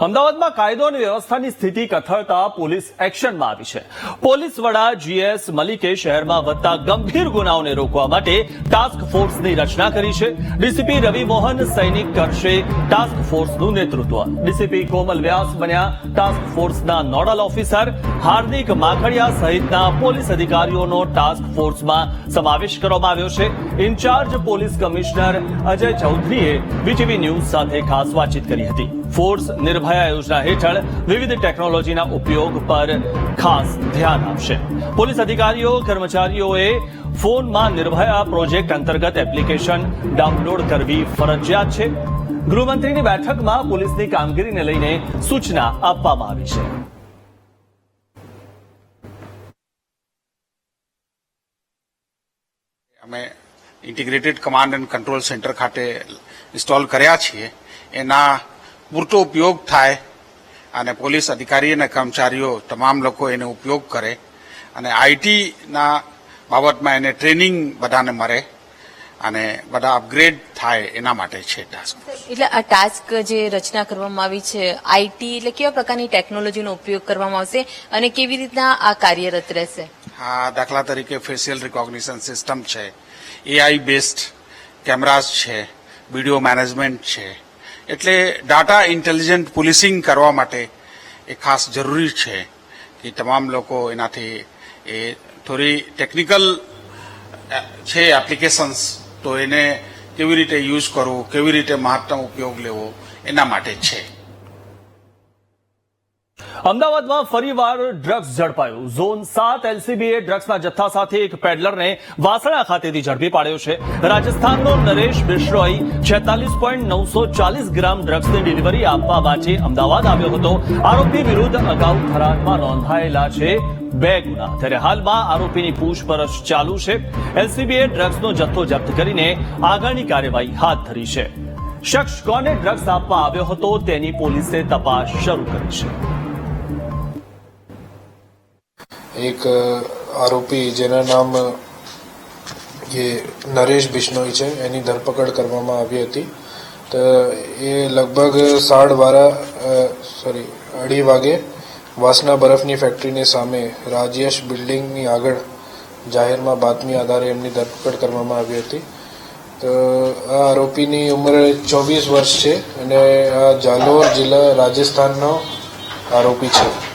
અમદાવાદમાં કાયદો અને વ્યવસ્થાની સ્થિતિ કથળતા પોલીસ એક્શનમાં આવી છે. પોલીસ વડા જીએસ મલિકે શહેરમાં વધતા ગંભીર ગુનાઓને રોકવા માટે ટાસ્ક ફોર્સની રચના કરી છે. ડીસીપી રવિ મોહન સૈનિક કરશે ટાસ્ક ફોર્સનું નેતૃત્વ. ડીસીપી કોમલ વ્યાસ બન્યા ટાસ્ક ફોર્સના નોડલ ઓફિસર. હાર્દિક માખડિયા સહિતના પોલીસ અધિકારીઓનો ટાસ્ક ફોર્સમાં સમાવેશ કરવામાં આવ્યો છે. ઇન્ચાર્જ પોલીસ કમિશનર અજય ચૌધરીએ બીટીવી ન્યૂઝ સાથે ખાસ વાતચીત કરી હતી. ફોર્સ નિર્ભયા યોજના હેઠળ વિવિધ ટેકનોલોજીના ઉપયોગ પર ખાસ ધ્યાન આપશે. પોલીસ અધિકારીઓ, કર્મચારીઓએ ફોનમાં નિર્ભયા પ્રોજેક્ટ અંતર્ગત એપ્લિકેશન ડાઉનલોડ કરવી ફરજિયાત છે. ગૃહમંત્રીની બેઠકમાં પોલીસની કામગીરીને લઈને સૂચના આપવામાં આવી છે. અમે integrated command and control centre ખાતે ઇન્સ્ટોલ કર્યા છીએ. એના પૂરતો ઉપયોગ થાય અને પોલીસ અધિકારી અને કર્મચારીઓ તમામ લોકો એનો ઉપયોગ કરે અને આઈટીના બાબતમાં એને ટ્રેનિંગ બધાને મળે અને બધા અપગ્રેડ થાય એના માટે છે ટાસ્ક એટલે આ ટાસ્ક જે રચના કરવામાં આવી છે આઈટી એટલે કેવા પ્રકારની ટેકનોલોજીનો ઉપયોગ કરવામાં આવશે અને કેવી રીતના આ કાર્યરત રહેશે? આ દાખલા તરીકે ફેશિયલ રિકોગ્નિશન સિસ્ટમ છે એઆઈ બેસ્ડ કેમેરાઝ છે વીડિયો મેનેજમેન્ટ છે એટલે ડાટા ઇન્ટેલિજન્ટ પોલીસિંગ કરવા માટે એ ખાસ જરૂરી છે કે તમામ લોકો એનાથી એ થોડી ટેકનિકલ છે એપ્લિકેશન્સ તો એને કેવી રીતે યુઝ કરવું, કેવી રીતે મહત્તમ ઉપયોગ લેવો, એના માટે છે. અમદાવાદમાં ફરીવાર ડ્રગ્સ ઝડપાયું. ઝોન સાત એલસીબીએ ડ્રગ્સના જથ્થા સાથે એક પેડલરને વાસણા ખાતેથી ઝડપી પાડ્યો છે. રાજસ્થાનનો નરેશ બિશ્રોઈ છેતાલીસ પોઈન્ટ નવસો ચાલીસ ગ્રામ ડ્રગ્સની ડિલિવરી આપવા વાંચે અમદાવાદ આવ્યો હતો. આરોપી વિરુદ્ધ અગાઉ થરાદમાં નોંધાયેલા છે બે ગુના. ત્યારે હાલમાં આરોપીની પૂછપરછ ચાલુ છે. એલસીબીએ ડ્રગ્સનો જથ્થો જપ્ત કરીને આગળની કાર્યવાહી હાથ ધરી છે. શખ્સ કોને ડ્રગ્સ આપવા આવ્યો હતો તેની પોલીસે તપાસ શરૂ કરી છે. એક આરોપી જેના નામ એ નરેશ બિશ્નોઈ છે, એની ધરપકડ કરવામાં આવી હતી. તો એ લગભગ સાડ બારા સોરી, અઢી વાગે વાસના બરફની ફેક્ટરીની સામે રાજયશ બિલ્ડિંગની આગળ જાહેરમાં બાતમી આધારે એમની ધરપકડ કરવામાં આવી હતી. તો આ આરોપીની ઉંમર ચોવીસ વર્ષ છે અને આ જાલોર જિલ્લા રાજસ્થાનનો આરોપી છે.